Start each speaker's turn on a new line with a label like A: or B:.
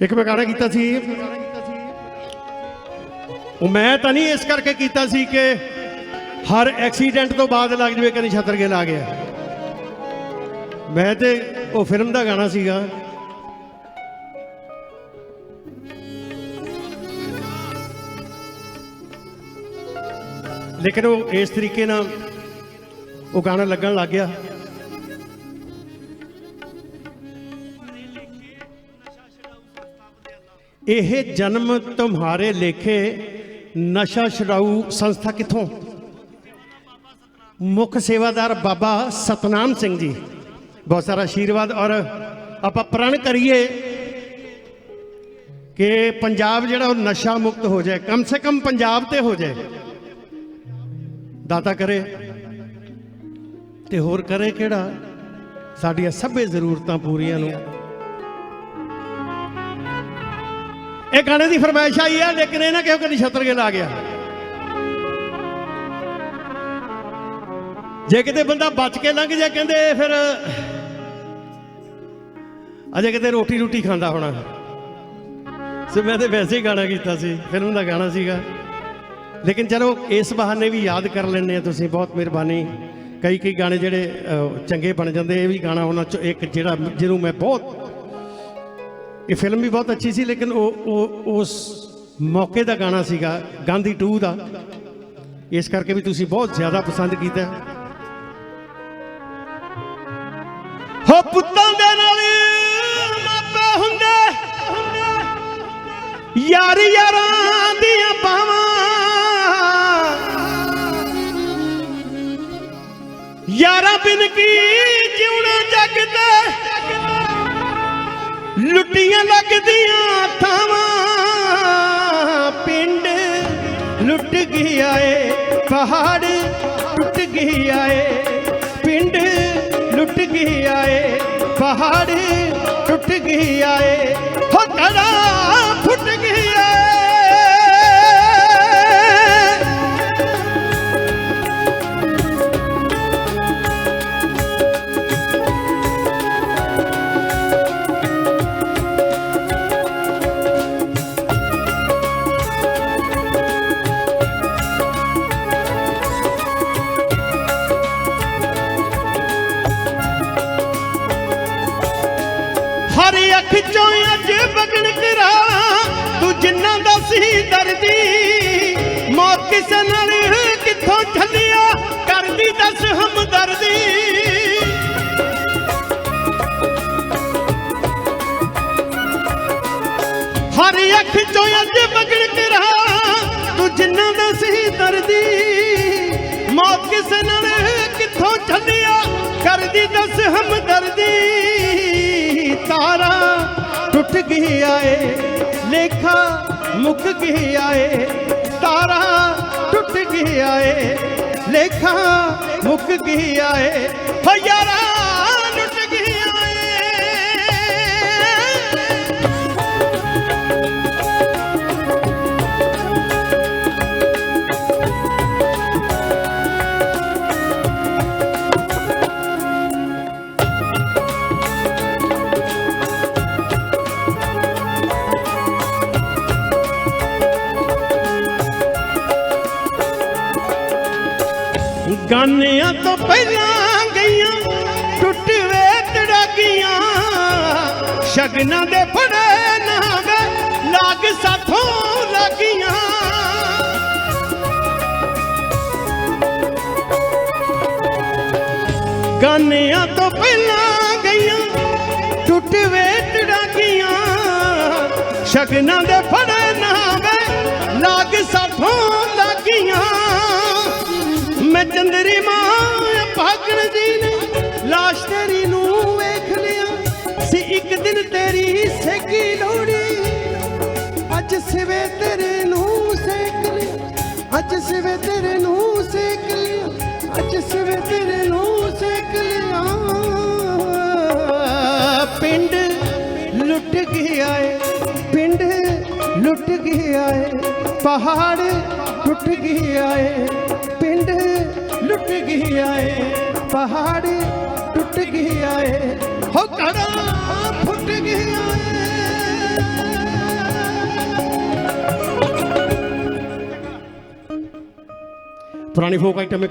A: ਇੱਕ ਮੈਂ ਗਾਣਾ ਕੀਤਾ ਸੀ। ਉਹ ਮੈਂ ਤਾਂ ਨਹੀਂ ਇਸ ਕਰਕੇ ਕੀਤਾ ਸੀ ਕਿ ਹਰ ਐਕਸੀਡੈਂਟ ਤੋਂ ਬਾਅਦ ਲੱਗ ਜਵੇ ਕਦੀ ਛਤਰ ਕੇ ਲਾ ਗਿਆ। ਮੈਂ ਤੇ ਉਹ ਫਿਲਮ ਦਾ ਗਾਣਾ ਸੀਗਾ। ਲੇਕਿਨ ਉਹ ਇਸ ਤਰੀਕੇ ਨਾਲ ਉਹ ਗਾਣਾ ਲੱਗਣ ਲੱਗ ਗਿਆ। ਇਹ ਜਨਮ ਤੁਹਾਰੇ ਲੇਖੇ ਨਸ਼ਾ ਛਡਾਊ ਸੰਸਥਾ ਕਿੱਥੋਂ? ਮੁੱਖ ਸੇਵਾਦਾਰ ਬਾਬਾ ਸਤਨਾਮ ਸਿੰਘ ਜੀ। ਬਹੁਤ ਸਾਰਾ ਆਸ਼ੀਰਵਾਦ ਔਰ ਆਪਾਂ ਪ੍ਰਣ ਕਰੀਏ ਕਿ ਪੰਜਾਬ ਜਿਹੜਾ ਉਹ ਨਸ਼ਾ ਮੁਕਤ ਹੋ ਜਾਏ, ਕਮ ਸੇ ਕਮ ਪੰਜਾਬ ਤੇ ਹੋ ਜਾਏ। ਦਾਤਾ ਕਰੇ ਤੇ ਹੋਰ ਕਰੇ ਕਿਹੜਾ? ਸਾਡੀਆਂ ਸਭੇ ਜ਼ਰੂਰਤਾਂ ਪੂਰੀਆਂ ਨੂੰ ਇਹ ਗਾਣੇ ਦੀ ਫਰਮਾਇਸ਼ ਆਈ ਆ, ਲੇਕਿਨ ਇਹ ਨਾ ਕਿਉਂ ਕਦੀ ਛਤਰ ਕੇ ਲਾ ਗਿਆ। ਜੇ ਕਿਤੇ ਬੰਦਾ ਬਚ ਕੇ ਲੰਘ ਜਾ ਕਹਿੰਦੇ ਫਿਰ ਅਜੇ ਕਿਤੇ ਰੋਟੀ ਰੋਟੀ ਖਾਂਦਾ ਹੋਣਾ। ਸੋ ਮੈਂ ਤੇ ਵੈਸੇ ਹੀ ਗਾਣਾ ਕੀਤਾ ਸੀ, ਫਿਲਮ ਦਾ ਗਾਣਾ ਸੀਗਾ। ਲੇਕਿਨ ਚਲੋ, ਇਸ ਬਹਾਨੇ ਵੀ ਯਾਦ ਕਰ ਲੈਂਦੇ ਆ ਤੁਸੀਂ, ਬਹੁਤ ਮਿਹਰਬਾਨੀ। ਕਈ ਕਈ ਗਾਣੇ ਜਿਹੜੇ ਚੰਗੇ ਬਣ ਜਾਂਦੇ, ਇਹ ਵੀ ਗਾਣਾ ਉਹਨਾਂ ਚੋਂ ਇੱਕ ਜਿਹੜਾ, ਜਿਹਨੂੰ ਮੈਂ ਬਹੁਤ ਇਹ ਫਿਲਮ ਵੀ ਬਹੁਤ ਅੱਛੀ ਸੀ, ਲੇਕਿਨ ਉਹ ਉਹ ਉਸ ਮੌਕੇ ਦਾ ਗਾਣਾ ਸੀਗਾ, ਗਾਂਧੀ 2 ਦਾ। ਇਸ ਕਰਕੇ ਵੀ ਤੁਸੀਂ ਬਹੁਤ ਜ਼ਿਆਦਾ ਪਸੰਦ ਕੀਤਾ। ਹੋ ਪੁੱਤਾਂ ਦੇ ਨਾਲ ਮਾਪੇ ਹੁੰਦੇ। ਯਾਰ ਯਾਰਾਂ ਦੀਆਂ ਬਾਵਾਂ ਯਾਰਾਂ ਬਿਨ ਕੀ ਗਿਆ ਏ ਪਹਾੜ ਟੁੱਟ ਗਿਆ ਏ ਪਿੰਡ ਲੁੱਟ ਗਿਆ ਏ ਪਹਾੜ ਟੁੱਟ ਗਿਆ ਏ ਹਰ ਅੱਖ ਚੋਂ ਅੱਜ ਵਗਣ ਕਰਾ। ਤੂੰ ਜਿੰਨਾ ਦਾ ਸੀ ਦਰਦੀ, ਮੌਤ ਕਿਸੇ ਨਾਲ ਕਿੱਥੋਂ ਛੱਲਿਆ ਕਰਦੀ ਦੱਸ ਹਮਦਰਦੀ। ਹਰ ਅੱਖ ਚੋਂ ਅੱਜ ਵਗਣ ਕਰਾ। ਤੂੰ ਜਿੰਨਾ ਦਾ ਸੀ ਦਰਦੀ, ਮੌਤ ਕਿਸੇ ਨਾਲ ਕਿੱਥੋਂ ਛੱਲਿਆ ਕਰਦੀ ਦੱਸ ਹਮਦਰਦੀ। ਟੁੱਟ ਗਿਆ ਏ ਲੇਖਾ ਮੁੱਕ ਗਿਆ ਏ ਤਾਰਾ ਟੁੱਟ ਗਿਆ ਏ ਲੇਖਾ ਮੁੱਕ ਗਿਆ ਏ ਹੋ ਯਾਰਾ ਗਾਨਿਆਂ ਤੋਂ ਪਹਿਲਾਂ ਗਈਆਂ ਟੁੱਟ ਵੇ ਤੜਾਗੀਆਂ ਸ਼ਗਨਾਂ ਦੇ ਫੜੇ ਨਾ ਗਏ, ਲਾਗ ਸਾਥੋਂ ਲੱਗੀਆਂ। ਗਾਨਿਆਂ ਤੋਂ ਪਹਿਲਾਂ ਗਈਆਂ ਟੁੱਟ ਵੇ ਤੜਾਗੀਆਂ ਸ਼ਗਨਾਂ ਦੇ ਫੜੇ ਨਾ ਗਏ, ਲਾਗ ਸਾਥੋਂ ਮੈਂ ਚੰਦਰੀ ਮਾਂ, ਭਾਗਣ ਦੀ ਨੇ ਲਾਸ਼ ਤੇਰੀ ਨੂੰ ਵੇਖ ਲਿਆ। ਸੀ ਇੱਕ ਦਿਨ ਤੇਰੀ ਸੇਕੀ ਲੋੜੀ ਅੱਜ ਸਿਵੇ ਤੇਰੇ ਨੂੰ ਸੇਕ ਲਿਆ। ਅੱਜ ਸਿਵੇ ਤੇਰੇ ਨੂੰ ਸੇਕ ਲਿਆ, ਅੱਜ ਸਿਵੇ ਤੇਰੇ ਨੂੰ ਸੇਕ ਲਿਆ। ਪਿੰਡ ਲੁੱਟ ਗਿਆ ਏ ਪਿੰਡ ਲੁੱਟ ਗਿਆ ਏ ਪਹਾੜ ਟੁੱਟ ਗਿਆ ਏ गया है पहाड़ी टूट गया है हो कड़ा फुट गई है पुरानी फोक आइटम में